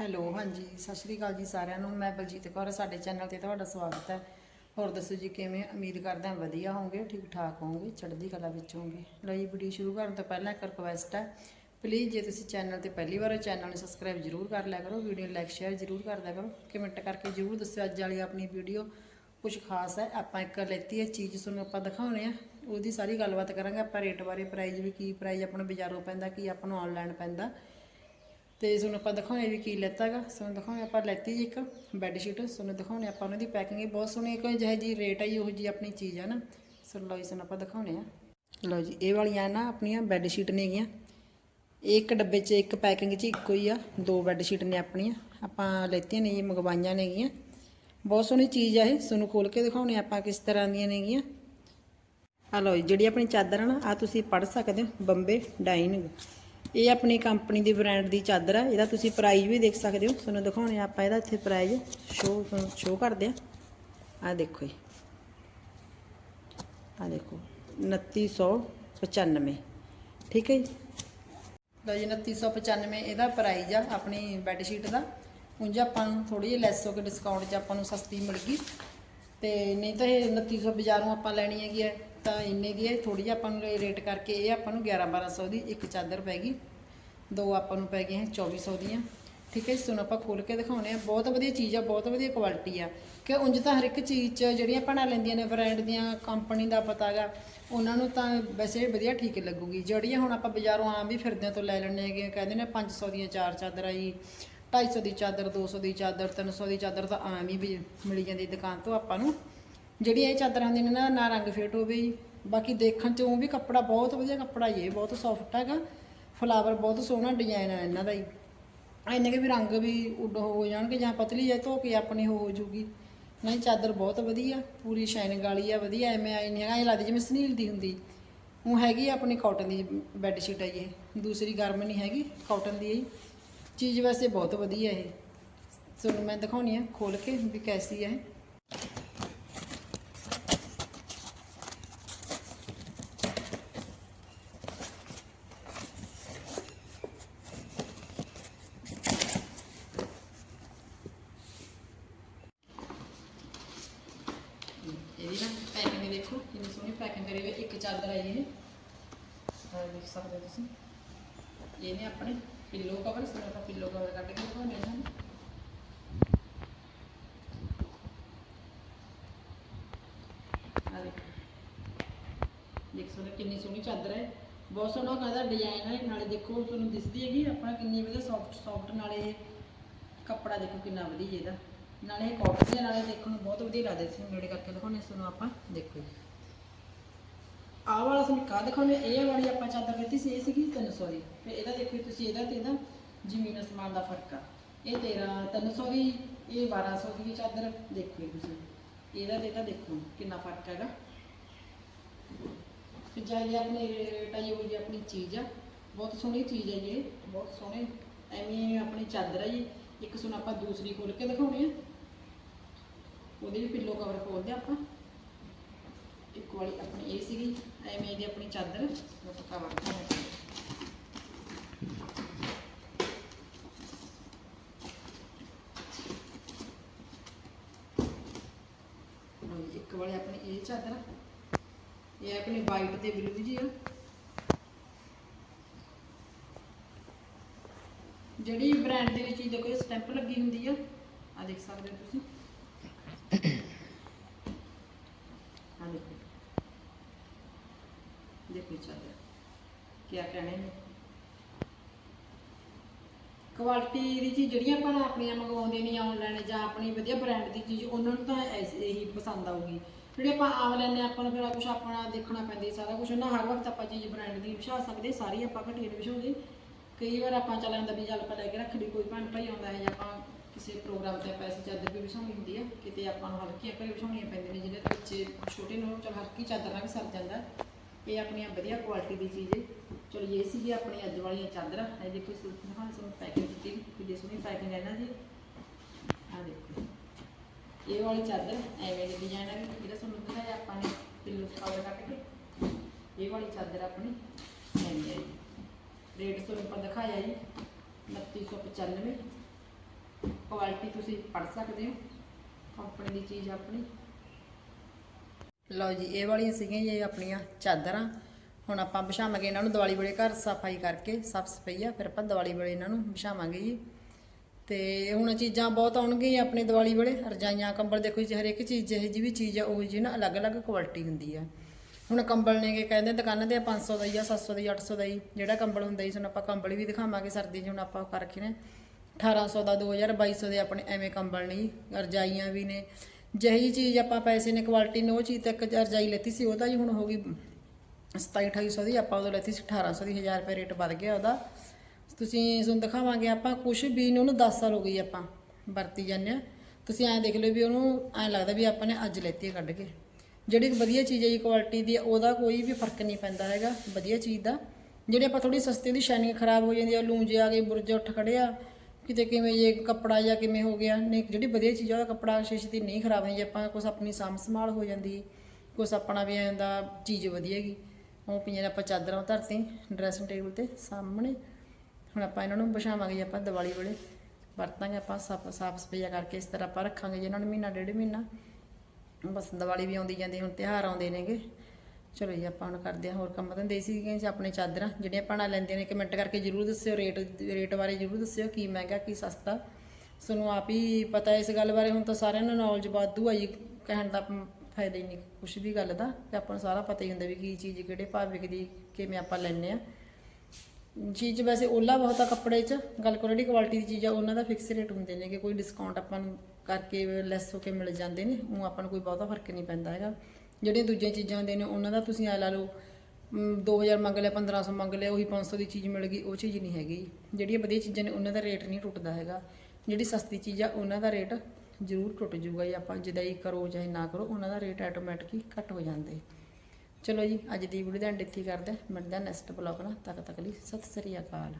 Hello, ਹਾਂਜੀ, ਸਤਿ ਸ਼੍ਰੀ ਅਕਾਲ ਜੀ ਸਾਰਿਆਂ ਨੂੰ। ਮੈਂ ਬਲਜੀਤ ਕੌਰ, ਸਾਡੇ ਚੈਨਲ ਤੇ ਤੁਹਾਡਾ ਸਵਾਗਤ ਹੈ। ਹੋਰ ਦੱਸੋ ਜੀ, ਕਿਵੇਂ ਉਮੀਦ ਕਰਦਾ ਵਧੀਆ ਹੋਵੋਗੇ ਠੀਕ ਠਾਕ ਹੋਵੋਗੇ, ਚੜ੍ਹਦੀ ਕਲਾ ਵਿੱਚ ਹੋਵੋਗੇ? ਲਓ ਜੀ, ਵੀਡੀਓ ਸ਼ੁਰੂ ਕਰਨ ਤੋਂ ਪਹਿਲਾਂ ਇੱਕ ਰਿਕੁਐਸਟ ਹੈ। ਪਲੀਜ਼ ਜੇ ਤੁਸੀਂ ਚੈਨਲ ਤੇ ਪਹਿਲੀ ਵਾਰ ਹੋ, ਚੈਨਲ ਨੂੰ ਸਬਸਕ੍ਰਾਈਬ ਜ਼ਰੂਰ ਕਰ ਲਿਆ ਕਰੋ, ਵੀਡੀਓ ਨੂੰ ਲਾਈਕ ਸ਼ੇਅਰ ਜ਼ਰੂਰ ਕਰ ਦਿਆ ਕਰੋ। ਕਮੈਂਟ ਕਰਕੇ ਜ਼ਰੂਰ ਦੱਸਿਓ, ਅੱਜ ਵਾਲੀ ਆਪਣੀ ਵੀਡੀਓ ਕੁਝ ਖਾਸ ਹੈ। ਆਪਾਂ ਇੱਕ ਲੈਤੀ ਹੈ, ਚੀਜ਼ ਤੁਹਾਨੂੰ ਆਪਾਂ ਦਿਖਾਉਣੇ ਆ। ਉਹਦੀ ਸਾਰੀ ਗੱਲਬਾਤ ਕਰਾਂਗੇ। ਆਪਾਂ ਰੇਟ ਬਾਰੇ ਪ੍ਰਾਈਜ਼ ਵੀ ਕੀ ਪ੍ਰਾਈਜ਼ ਆਪਾਂ ਨੂੰ ਬਾਜ਼ਾਰੋਂ ਪੈਂਦਾ, ਕੀ ਆਪਾਂ ਨੂੰ ਆਨਲਾਈਨ ਪੈਂਦਾ। ਤੇ ਤੁਹਾਨੂੰ ਆਪਾਂ ਦਿਖਾਉਣੇ ਵੀ ਕੀ ਲੈਤਾਗਾ ਤੁਹਾਨੂੰ ਦਿਖਾਉਣੇ ਆਪਾਂ ਲੈਤੀ ਜੀ ਇੱਕ ਬੈੱਡ ਸ਼ੀਟ ਤੁਹਾਨੂੰ ਦਿਖਾਉਣੇ ਆਪਾਂ ਉਹਨਾਂ ਦੀ ਪੈਕਿੰਗ ਹੀ ਬਹੁਤ ਸੋਹਣੀ ਕੋਈ ਜਿਹੇ ਜੀ ਰੇਟ ਆ ਜੀ ਉਹ ਜੀ ਆਪਣੀ ਚੀਜ਼ ਆ ਨਾ। ਸੋ ਲਓ ਜੀ ਤੁਹਾਨੂੰ ਆਪਾਂ ਦਿਖਾਉਣੇ ਆ। ਲਓ ਜੀ ਇਹ ਵਾਲੀਆਂ ਨਾ ਆਪਣੀਆਂ ਬੈੱਡ ਸ਼ੀਟ ਨੇਗੀਆਂ ਇਹ ਇੱਕ ਡੱਬੇ 'ਚ ਇੱਕ ਪੈਕਿੰਗ 'ਚ ਇੱਕੋ ਹੀ ਆ ਦੋ ਬੈੱਡ ਸ਼ੀਟ ਨੇ ਆਪਣੀਆਂ। ਆਪਾਂ ਲੈਤੀਆਂ ਨੇ ਜੀ ਮੰਗਵਾਈਆਂ ਨੇਗੀਆਂ ਬਹੁਤ ਸੋਹਣੀ ਚੀਜ਼ ਆ ਇਹ। ਤੁਹਾਨੂੰ ਖੋਲ ਕੇ ਦਿਖਾਉਣੇ ਆਪਾਂ ਕਿਸ ਤਰ੍ਹਾਂ ਦੀਆਂ ਨੇਗੀਆਂ ਆ ਲਓ ਜੀ, ਜਿਹੜੀ ਆਪਣੀ ਚਾਦਰ ਆ ਨਾ ਆ ਤੁਸੀਂ ਪੜ੍ਹ ਸਕਦੇ ਹੋ ਬੰਬੇ ਡਾਈਨਿੰਗ ਇਹ ਆਪਣੀ ਕੰਪਨੀ ਦੀ ਬ੍ਰਾਂਡ ਦੀ ਚਾਦਰ ਆ, ਇਹਦਾ ਤੁਸੀਂ ਪ੍ਰਾਈਸ ਵੀ ਦੇਖ ਸਕਦੇ ਹੋ। ਤੁਹਾਨੂੰ ਦਿਖਾਉਣੇ ਆਪਾਂ ਇਹਦਾ ਇੱਥੇ ਪ੍ਰਾਈਸ ਸ਼ੋ ਸ਼ੋ ਕਰਦੇ ਆ। ਆ ਦੇਖੋ ਜੀ। ਆ ਦੇਖੋ 2995 ਠੀਕ ਹੈ ਜੀ? ਲਓ ਜੀ 2995 ਇਹਦਾ ਪ੍ਰਾਈਸ ਆ ਆਪਣੀ ਬੈੱਡ ਸ਼ੀਟ ਦਾ। ਉਂਝ ਆਪਾਂ ਨੂੰ ਥੋੜੀ ਜਿਹੀ ਲੈਸ ਹੋ ਕੇ ਡਿਸਕਾਊਂਟ 'ਚ ਆਪਾਂ ਨੂੰ ਸਸਤੀ ਮਿਲ ਗਈ। ਤੇ ਨਹੀਂ ਤਾਂ ਇਹ 2900 ਬਾਜ਼ਾਰੋਂ ਆਪਾਂ ਲੈਣੀ ਹੈਗੀ ਹੈ, ਤਾਂ ਇੰਨੇ ਦੀ ਹੈ। ਥੋੜੀ ਜਿਹੀ ਆਪਾਂ ਨੂੰ ਰੇਟ ਕਰਕੇ ਇਹ ਆਪਾਂ ਨੂੰ 11 1200 ਦੀ ਇੱਕ ਚਾਦਰ ਪੈ ਗਈ। ਦੋ ਆਪਾਂ ਨੂੰ ਪੈ ਗਈਆਂ ਹੈ 2400 ਦੀਆਂ। ਠੀਕ ਹੈ ਜੀ ਤੁਹਾਨੂੰ ਆਪਾਂ ਖੋਲ ਕੇ ਦਿਖਾਉਣੇ ਆ ਬਹੁਤ ਵਧੀਆ ਚੀਜ਼ ਆ, ਬਹੁਤ ਵਧੀਆ ਕੁਆਲਿਟੀ ਆ। ਕਿ ਉਂਝ ਤਾਂ ਹਰ ਇੱਕ ਚੀਜ਼ 'ਚ ਜਿਹੜੀਆਂ ਭੈਣਾਂ ਲੈਂਦੀਆਂ ਨੇ ਬ੍ਰਾਂਡ ਦੀਆਂ ਕੰਪਨੀ ਦਾ ਪਤਾਗਾ ਉਹਨਾਂ ਨੂੰ ਤਾਂ ਵੈਸੇ ਵਧੀਆ ਠੀਕ ਲੱਗੂਗੀ। ਜਿਹੜੀਆਂ ਹੁਣ ਆਪਾਂ ਬਾਜ਼ਾਰੋਂ ਆਮ ਵੀ ਫਿਰਦਿਆਂ ਤੋਂ ਲੈ ਲੈਣੇ ਹੈਗੇ ਕਹਿੰਦੇ ਨੇ 500 ਦੀਆਂ ਚਾਰ ਚਾਦਰਾਂ ਜੀ 250 ਦੀ ਚਾਦਰ 200 ਦੀ ਚਾਦਰ 300 ਦੀ ਚਾਦਰ ਤਾਂ ਆਮ ਹੀ ਵੀ ਮਿਲ ਜਾਂਦੀ ਦੁਕਾਨ ਤੋਂ ਆਪਾਂ ਨੂੰ। ਜਿਹੜੀਆਂ ਇਹ ਚਾਦਰਾਂ ਦੀਆਂ ਨੇ ਨਾ ਨਾ ਰੰਗ ਫੇਟ ਹੋਵੇ ਜੀ। ਬਾਕੀ ਦੇਖਣ ਚ ਉਹ ਵੀ ਕੱਪੜਾ ਬਹੁਤ ਵਧੀਆ ਕੱਪੜਾ ਹੀ ਇਹ ਬਹੁਤ ਸੌਫਟ ਹੈਗਾ। ਫਲਾਵਰ ਬਹੁਤ ਸੋਹਣਾ ਡਿਜ਼ਾਈਨ ਆ ਇਹਨਾਂ ਦਾ ਹੀ। ਇੰਨੇ ਕਿ ਵੀ ਰੰਗ ਵੀ ਉੱਡ ਹੋ ਜਾਣਗੇ ਜਾਂ ਪਤਲੀ ਹੈ ਧੋ ਕੇ ਆਪਣੀ ਹੋ ਜੂਗੀ। ਨਹੀਂ, ਚਾਦਰ ਬਹੁਤ ਵਧੀਆ, ਪੂਰੀ ਸ਼ਾਈਨਿੰਗ ਵਾਲੀ ਆ, ਵਧੀਆ, ਐਵੇਂ ਆਈ ਨਹੀਂ ਹੈਗਾ। ਇਹ ਲੱਗਦੀ ਜਿਵੇਂ ਸਨੀਲ ਦੀ ਹੁੰਦੀ। ਉਹ ਹੈਗੀ ਆ ਆਪਣੀ ਕਾਟਨ ਦੀ ਬੈੱਡ ਸ਼ੀਟ ਹੈ ਇਹ। ਦੂਸਰੀ ਗਰਮ ਨਹੀਂ ਹੈਗੀ ਕਾਟਨ ਦੀ ਹੈ ਚੀਜ਼ ਵੈਸੇ ਬਹੁਤ ਵਧੀਆ ਇਹ। ਤੁਹਾਨੂੰ ਮੈਂ ਦਿਖਾਉਣੀ ਆ ਖੋਲ ਕੇ ਵੀ ਕੈਸੀ ਹੈ ਇਹ। ਇਹਦੀ ਨਾ ਪੈਕਿੰਗ ਦੇਖੋ ਕਿੰਨੀ ਸੋਹਣੀ ਪੈਕਿੰਗ ਕਰੀ ਹੋਈ ਹੈ। ਇੱਕ ਚਾਦਰ ਆਈ ਇਹ ਆਹ ਦੇਖ ਸਕਦੇ ਤੁਸੀਂ। ਇਹਨੇ ਆਪਣੇ ਪਿੱਲੋ ਕਵਰ ਸਾਨੂੰ ਆਪਾਂ ਪਿੱਲੋ ਕਵਰ ਕੱਢ ਕੇ ਦਿਖਾਉਂਦੇ ਹਾਂ ਦੇਖ। ਸਕਦੇ ਕਿੰਨੀ ਸੋਹਣੀ ਚਾਦਰ ਹੈ। ਬਹੁਤ ਸੋਹਣਾ ਕਹਦਾ ਡਿਜ਼ਾਈਨ ਹੈ। ਨਾਲੇ ਦੇਖੋ, ਤੁਹਾਨੂੰ ਦਿਸਦੀ ਹੈਗੀ ਆਪਣਾ ਕਿੰਨੀ ਵਧੀਆ ਸੌਫਟ ਸੌਫਟ ਨਾਲੇ ਕੱਪੜਾ ਦੇਖੋ ਕਿੰਨਾ ਵਧੀਆ ਇਹਦਾ। ਨਾਲੇ ਇਹ ਕਾਟਨ ਦੇ ਨਾਲੇ ਦੇਖਣ ਨੂੰ ਬਹੁਤ ਵਧੀਆ ਲੱਗਦਾ ਸੀ ਨੇੜੇ ਕਰਕੇ ਦਿਖਾਉਣੇ ਤੁਹਾਨੂੰ ਆਪਾਂ ਦੇਖੋ ਜੀ। ਆਹ ਵਾਲਾ ਤੁਹਾਨੂੰ ਕਾ ਦਿਖਾਉਣੇ ਇਹ ਵਾਲੀ ਆਪਾਂ ਚਾਦਰ ਦਿੱਤੀ ਸੀ, ਇਹ ਸੀਗੀ 300 ਦੀ। ਫਿਰ ਇਹਦਾ ਦੇਖੋ ਤੁਸੀਂ, ਇਹਦਾ ਤੇ ਇਹਦਾ ਜ਼ਮੀਨ ਅਸਮਾਨ ਦਾ ਫ਼ਰਕ ਆ। ਇਹ 13 300 ਦੀ, ਇਹ 1200 ਦੀ ਚਾਦਰ ਦੇਖੋ ਜੀ ਤੁਸੀਂ। ਇਹਦਾ ਤੇ ਇਹਦਾ ਦੇਖੋ ਕਿੰਨਾ ਫ਼ਰਕ ਹੈਗਾ। ਫਿਰ ਜਾਈ ਆਪਣੇ ਰੇਟ ਆਈ ਉਹ ਜੀ ਆਪਣੀ ਚੀਜ਼ ਆ। ਬਹੁਤ ਸੋਹਣੀ ਚੀਜ਼ ਹੈ ਜੀ ਇਹ, ਬਹੁਤ ਸੋਹਣੇ। ਐਵੇਂ ਆਪਣੀ ਚਾਦਰ ਹੈ ਜੀ। ਇੱਕ ਸੁਣ ਆਪਾਂ ਦੂਸਰੀ ਖੋਲ ਕੇ ਦਿਖਾਉਣੀ ਆ ਉਹਦੇ ਵੀ ਪਿੱਲੋ ਕਵਰ ਖੋਲਦੇ ਆ ਆਪਾਂ। ਵਾਲੀ ਆਪਣੀ ਇਹ ਸੀਗੀ, ਐਵੇਂ ਇਹਦੀ ਆਪਣੀ ਚਾਦਰ ਪੱਕਾ ਵਰਤਣਾ ਹੈ ਇੱਕ ਵਾਲੀ ਆਪਣੀ ਇਹ ਚਾਦਰ ਇਹ ਆਪਣੀ ਵਾਈਟ ਤੇ ਬਲੂ ਜੀ ਆ। ਜਿਹੜੀ ਬ੍ਰਾਂਡ ਦੇ ਵਿੱਚ ਇਹਦੇ ਕੋਈ ਸਟੈਂਪ ਲੱਗੀ ਹੁੰਦੀ ਆ। ਆ ਦੇਖ ਸਕਦੇ ਹੋ ਤੁਸੀਂ ਆ ਦੇਖੋ ਦੇਖੋ ਚਾਦਰ ਕੀ ਕਹਿਣੇ ਕੁਆਲਿਟੀ ਦੀ ਚੀਜ਼ ਜਿਹੜੀਆਂ ਆਪਾਂ ਆਪਣੀਆਂ ਮੰਗਵਾਉਂਦੇ ਨਹੀਂ ਆਨਲਾਈਨ ਜਾਂ ਆਪਣੀ ਵਧੀਆ ਬ੍ਰਾਂਡ ਦੀ ਚੀਜ਼, ਉਹਨਾਂ ਨੂੰ ਤਾਂ ਐਸ- ਇਹੀ ਪਸੰਦ ਆਊਗੀ। ਜਿਹੜੇ ਆਪਾਂ ਆਮ ਲੈਂਦੇ ਆਪਾਂ ਨੂੰ ਫਿਰ ਕੁਝ ਆਪਣਾ ਦੇਖਣਾ ਪੈਂਦਾ ਸਾਰਾ ਕੁਝ ਨਾ, ਹਰ ਵਕਤ ਆਪਾਂ ਚੀਜ਼ ਬ੍ਰਾਂਡ ਦੀ ਵਿਛਾ ਸਕਦੇ, ਸਾਰੀ ਆਪਾਂ ਘਟੀਆਂ ਨਹੀਂ ਵਿਛਾਉਂਦੇ। ਕਈ ਵਾਰ ਆਪਾਂ ਚੱਲ ਜਾਂਦਾ ਵੀ ਚੱਲ ਆਪਾਂ ਲੈ ਕੇ ਰੱਖ ਲਈ, ਕੋਈ ਭੈਣ ਭਾਈ ਆਉਂਦਾ ਹੈ ਜਾਂ ਆਪਾਂ ਕਿਸੇ ਪ੍ਰੋਗਰਾਮ ਤੇ ਪੈਸੇ ਚਾਦਰ ਵੀ ਵਿਛਾਉਣੀ ਹੁੰਦੀ ਆ, ਕਿਤੇ ਆਪਾਂ ਨੂੰ ਹਲਕੀਆਂ ਘਰੇ ਵਿਛਾਉਣੀਆਂ ਪੈਂਦੀਆਂ ਨੇ, ਜਿਹਦੇ ਬੱਚੇ ਛੋਟੇ ਨੂੰ ਚਲ ਹਲਕੀ ਚਾਦਰ ਨਾਲ ਵੀ ਸਰ ਜਾਂਦਾ। ਇਹ ਆਪਣੀਆਂ ਵਧੀਆ ਕੁਆਲਿਟੀ ਦੀ ਚੀਜ਼ ਹੈ। ਚਲੋ ਇਹ ਸੀਗੀ ਆਪਣੀ ਅੱਜ ਵਾਲੀਆਂ ਚਾਦਰਾਂ। ਇਹ ਦੇਖੋ ਸੂਟ ਦਿਖਾਉਣ ਸਾਨੂੰ ਪੈਕਿੰਗ ਕੀਤੀ। ਕਿੰਨੀ ਸੋਹਣੀ ਪੈਕਿੰਗ ਹੈ ਨਾ ਜੀ ਆ ਦੇਖੋ। ਇਹ ਵਾਲੀ ਚਾਦਰ, ਐਵੇਂ ਦੀ ਡਿਜ਼ਾਈਨ ਹੈ ਜਿਹੜਾ ਤੁਹਾਨੂੰ ਦਿਖਾਇਆ ਆਪਾਂ ਨੇ ਪਿੱਲੋ ਕਵਰ ਕੱਟ ਕੇ। ਇਹ ਵਾਲੀ ਚਾਦਰ ਆਪਣੀ ਐਵੇਂ ਹੈ ਜੀ। ਰੇਟ ਤੁਹਾਨੂੰ ਆਪਾਂ ਦਿਖਾਇਆ ਜੀ 2995 ਕੁਆਲਿਟੀ ਤੁਸੀਂ ਪੜ ਸਕਦੇ ਹੋ। ਕੰਪਨੀ ਦੀ ਚੀਜ਼ ਆਪਣੀ। ਲਓ ਜੀ, ਇਹ ਵਾਲੀਆਂ ਸੀਗੀਆਂ ਜੀ ਆਪਣੀਆਂ ਚਾਦਰਾਂ। ਹੁਣ ਆਪਾਂ ਵਿਛਾਵਾਂਗੇ ਇਹਨਾਂ ਨੂੰ ਦੀਵਾਲੀ ਵੇਲੇ ਘਰ ਸਫ਼ਾਈ ਕਰਕੇ, ਸਾਫ਼ ਸਫ਼ਾਈ ਆ, ਫਿਰ ਆਪਾਂ ਦੀਵਾਲੀ ਵੇਲੇ ਇਹਨਾਂ ਨੂੰ ਵਿਛਾਵਾਂਗੇ ਜੀ। ਤੇ ਹੁਣ ਚੀਜ਼ਾਂ ਬਹੁਤ ਆਉਣਗੀਆਂ ਆਪਣੇ ਦੀਵਾਲੀ ਵੇਲੇ। ਰਜਾਈਆਂ, ਕੰਬਲ ਦੇਖੋ ਜੀ, ਹਰੇਕ ਚੀਜ਼ ਜਿਹੇ ਜੀ ਵੀ ਚੀਜ਼ ਆ, ਉਹ ਜੀ ਨਾ ਅਲੱਗ-ਅਲੱਗ ਕੁਆਲਿਟੀ ਹੁੰਦੀ ਆ। ਹੁਣ ਕੰਬਲ ਨੇਗੇ ਕਹਿੰਦੇ, ਦੁਕਾਨਾਂ ਤੇ 500 ਦਾ ਹੀ ਆ 700 ਦਾ ਹੀ 800 ਦਾ ਹੀ, ਜਿਹੜਾ ਕੰਬਲ ਹੁੰਦਾ ਜੀ, ਸਾਨੂੰ ਆਪਾਂ ਕੰਬਲ ਵੀ ਦਿਖਾਵਾਂਗੇ ਸਰਦੀ 'ਚ, ਹੁਣ ਆਪਾਂ ਉਹ ਕਰ ਰੱਖੇ ਨੇ 1800 ਦਾ 2000 2200 ਦੇ ਆਪਣੇ ਐਵੇਂ ਕੰਬਲ ਨੇ ਜੀ, ਰਜਾਈਆਂ ਵੀ ਨੇ। ਜਿਹੀ ਚੀਜ਼ ਆਪਾਂ ਪੈਸੇ ਨੇ ਕੁਆਲਿਟੀ ਨੇ ਉਹ ਚੀਜ਼ ਤੱਕ ਰਜਾਈ ਲੈਤੀ ਸੀ ਉਹਦਾ ਤਾਂ ਜੀ ਹੁਣ ਹੋ ਗਈ 27 2800 ਦੀ, ਆਪਾਂ ਉਦੋਂ ਲੈਤੀ ਸੀ 1800 ਦੀ 1000 ਰੁਪਏ ਰੇਟ ਵੱਧ ਗਿਆ ਉਹਦਾ। ਤੁਸੀਂ ਤੁਹਾਨੂੰ ਦਿਖਾਵਾਂਗੇ ਆਪਾਂ, ਕੁਛ ਵੀ ਨੂੰ ਉਹਨੂੰ 10 ਸਾਲ ਹੋ ਗਈ ਆਪਾਂ ਵਰਤੀ ਜਾਂਦੇ ਆ ਤੁਸੀਂ ਐਂ ਦੇਖ ਲਓ ਵੀ ਉਹਨੂੰ ਐਂ ਲੱਗਦਾ ਵੀ ਆਪਾਂ ਨੇ ਅੱਜ ਲੈਤੀ ਹੈ ਕੱਢ ਕੇ। ਜਿਹੜੀ ਵਧੀਆ ਚੀਜ਼ ਹੈ ਜੀ ਕੁਆਲਿਟੀ ਦੀ, ਉਹਦਾ ਕੋਈ ਵੀ ਫ਼ਰਕ ਨਹੀਂ ਪੈਂਦਾ ਹੈਗਾ, ਵਧੀਆ ਚੀਜ਼ ਦਾ। ਜਿਹੜੀ ਆਪਾਂ ਥੋੜੀ ਸਸਤੀ ਦੀ ਸ਼ਾਈਨਿੰਗ ਖਰਾਬ ਹੋ ਜਾਂਦੀ ਆ, ਲੂੰਜੇ ਆ ਗਏ, ਬੁਰਜ ਉੱਠ ਖੜਿਆ ਕਿਤੇ ਕਿਵੇਂ ਜੇ ਕੱਪੜਾ ਜਾਂ ਕਿਵੇਂ ਹੋ ਗਿਆ, ਨਹੀਂ, ਜਿਹੜੀ ਵਧੀਆ ਚੀਜ਼ ਆ, ਉਹਦਾ ਕੱਪੜਾ ਛੇਤੀ ਨਹੀਂ ਖਰਾਬ ਹੁੰਦੀ, ਜੇ ਆਪਾਂ ਕੁਛ ਆਪਣੀ ਸਾਂਭ ਸੰਭਾਲ ਹੋ ਜਾਂਦੀ, ਕੁਛ ਆਪਣਾ ਵੀ ਐਂ ਦਾ ਚੀਜ਼ ਵਧੀਆ ਹੈਗੀ। ਉਹ ਪਈਆਂ ਨੇ ਆਪਾਂ ਚਾਦਰਾਂ ਧਰਤੀ ਡਰੈਸਿੰਗ ਟੇਬਲ ਤੇ ਸਾਹਮਣੇ। ਹੁਣ ਆਪਾਂ ਇਹਨਾਂ ਨੂੰ ਵਿਛਾਵਾਂਗੇ ਆਪਾਂ ਦੀਵਾਲੀ ਵੇਲੇ। ਵਰਤਾਂਗੇ ਆਪਾਂ ਸਾਫ਼ ਸਾਫ਼ ਸਫਾਈਆ ਕਰਕੇ, ਇਸ ਤਰ੍ਹਾਂ ਆਪਾਂ ਰੱਖਾਂਗੇ ਜੀ ਇਹਨਾਂ ਨੂੰ ਮਹੀਨਾ, ਡੇਢ ਮਹੀਨਾ। ਬਸ ਦੀਵਾਲੀ ਵੀ ਆਉਂਦੀ ਜਾਂਦੀ, ਹੁਣ ਤਿਉਹਾਰ ਆਉਂਦੇ ਨੇਗੇ। ਚਲੋ ਜੀ, ਆਪਾਂ ਹੁਣ ਕਰਦੇ ਹਾਂ ਹੋਰ ਕੰਮ ਤਾਂ ਦੇ ਸੀਗੀਆਂ ਜੀ ਆਪਣੇ ਚਾਦਰਾਂ, ਜਿਹੜੀਆਂ ਭਾਣਾ ਲੈਂਦੇ ਨੇ ਕਮੈਂਟ ਕਰਕੇ ਜਰੂਰ ਦੱਸਿਓ, ਰੇਟ ਰੇਟ ਬਾਰੇ ਜਰੂਰ ਦੱਸਿਓ, ਕੀ ਮਹਿੰਗਾ, ਕੀ ਸਸਤਾ। ਸਾਨੂੰ ਆਪ ਹੀ ਪਤਾ ਇਸ ਗੱਲ ਬਾਰੇ, ਹੁਣ ਤਾਂ ਸਾਰਿਆਂ ਨੂੰ ਨੌਲੇਜ ਵਾਧੂ ਆ ਜੀ। ਕਹਿਣ ਦਾ ਫਾਇਦਾ ਹੀ ਨਹੀਂ ਕੁਝ ਵੀ ਗੱਲ ਦਾ। ਤੇ ਆਪਾਂ ਨੂੰ ਸਾਰਾ ਪਤਾ ਹੀ ਹੁੰਦਾ ਵੀ ਕੀ ਚੀਜ਼ ਕਿਹੜੇ ਭਾਅ ਵਿਕਦੀ, ਕਿਵੇਂ ਆਪਾਂ ਲੈਣੇ ਆ ਚੀਜ਼ ਵੈਸੇ ਓਲਾ ਬਹੁਤ ਆ ਕੱਪੜੇ 'ਚ। ਗੱਲ ਕਰੋ, ਜਿਹੜੀ ਕੁਆਲਿਟੀ ਦੀ ਚੀਜ਼ ਆ, ਉਹਨਾਂ ਦਾ ਫਿਕਸ ਰੇਟ ਹੁੰਦੇ ਨੇ ਕਿ ਕੋਈ ਡਿਸਕਾਊਂਟ ਆਪਾਂ ਨੂੰ ਕਰਕੇ ਲੈਸ ਹੋ ਕੇ ਮਿਲ ਜਾਂਦੇ ਨੇ, ਉਹ ਆਪਾਂ ਨੂੰ ਕੋਈ ਬਹੁਤਾ ਫ਼ਰਕ ਨਹੀਂ ਪੈਂਦਾ ਹੈਗਾ। ਜਿਹੜੀਆਂ ਦੂਜੀਆਂ ਚੀਜ਼ਾਂ ਦੇ ਨੇ ਉਹਨਾਂ ਦਾ ਤੁਸੀਂ ਆ ਲਾ ਲਓ ਮ, 2000 ਮੰਗ ਲਿਆ 1500 ਮੰਗ ਲਿਆ ਉਹੀ 500 ਦੀ ਚੀਜ਼ ਮਿਲ ਗਈ ਉਹ ਚੀਜ਼ ਨਹੀਂ ਹੈਗੀ। ਜਿਹੜੀਆਂ ਵਧੀਆ ਚੀਜ਼ਾਂ ਨੇ ਉਹਨਾਂ ਦਾ ਰੇਟ ਨਹੀਂ ਟੁੱਟਦਾ ਹੈਗਾ। ਜਿਹੜੀ ਸਸਤੀ ਚੀਜ਼ ਆ ਉਹਨਾਂ ਦਾ ਰੇਟ ਜ਼ਰੂਰ ਟੁੱਟ ਜਾਊਗਾ ਜੀ ਆਪਾਂ ਜਿਦਾਈ ਕਰੋ ਚਾਹੇ ਨਾ ਕਰੋ ਉਹਨਾਂ ਦਾ ਰੇਟ ਆਟੋਮੈਟਿਕ ਹੀ ਘਟ ਹੋ ਜਾਂਦੇ। ਚਲੋ ਜੀ ਅੱਜ ਦੀ ਵੀਡੀਓ ਦਾ ਐਂਡ ਇੱਥੇ ਹੀ ਕਰਦੇ ਹਾਂ। ਨੈਕਸਟ ਬਲੌਗ ਨਾਲ। ਤੱਕ ਤੱਕ ਲਈ ਸਤਿ ਸ੍ਰੀ ਅਕਾਲ।